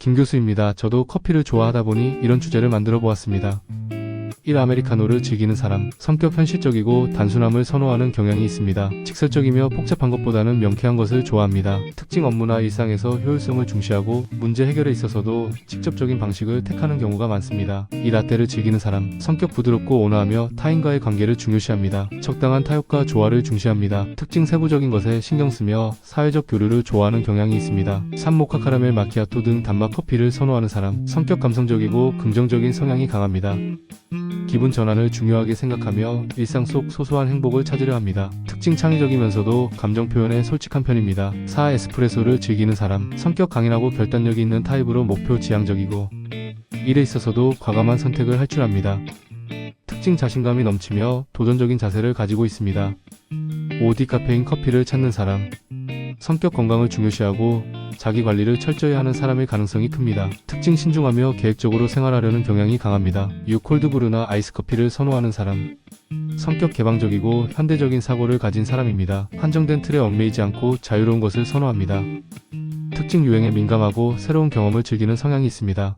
김 교수입니다. 저도 커피를 좋아하다 보니 이런 주제를 만들어 보았습니다. 1. 아메리카노를 즐기는 사람. 성격 현실적이고 단순함을 선호하는 경향이 있습니다. 직설적이며 복잡한 것보다는 명쾌한 것을 좋아합니다. 특징 업무나 일상에서 효율성을 중시하고 문제 해결에 있어서도 직접적인 방식을 택하는 경우가 많습니다. 이 라떼를 즐기는 사람. 성격 부드럽고 온화하며 타인과의 관계를 중요시합니다. 적당한 타협과 조화를 중시합니다. 특징 세부적인 것에 신경 쓰며 사회적 교류를 좋아하는 경향이 있습니다. 3. 모카 카라멜 마키아토 등 단맛 커피를 선호하는 사람. 성격 감성적이고 긍정적인 성향이 강합니다. 기분 전환을 중요하게 생각하며 일상 속 소소한 행복을 찾으려 합니다. 특징 창의적이면서도 감정 표현에 솔직한 편입니다. 4. 에스프레소를 즐기는 사람. 성격 강인하고 결단력이 있는 타입으로 목표 지향적이고 일에 있어서도 과감한 선택을 할 줄 압니다. 특징 자신감이 넘치며 도전적인 자세를 가지고 있습니다. 5. 디카페인 커피를 찾는 사람. 성격 건강을 중요시하고 자기 관리를 철저히 하는 사람일 가능성이 큽니다. 특징 신중하며 계획적으로 생활하려는 경향이 강합니다. 6. 콜드브루나 아이스커피를 선호하는 사람. 성격 개방적이고 현대적인 사고를 가진 사람입니다. 한정된 틀에 얽매이지 않고 자유로운 것을 선호합니다. 특징 유행에 민감하고 새로운 경험을 즐기는 성향이 있습니다.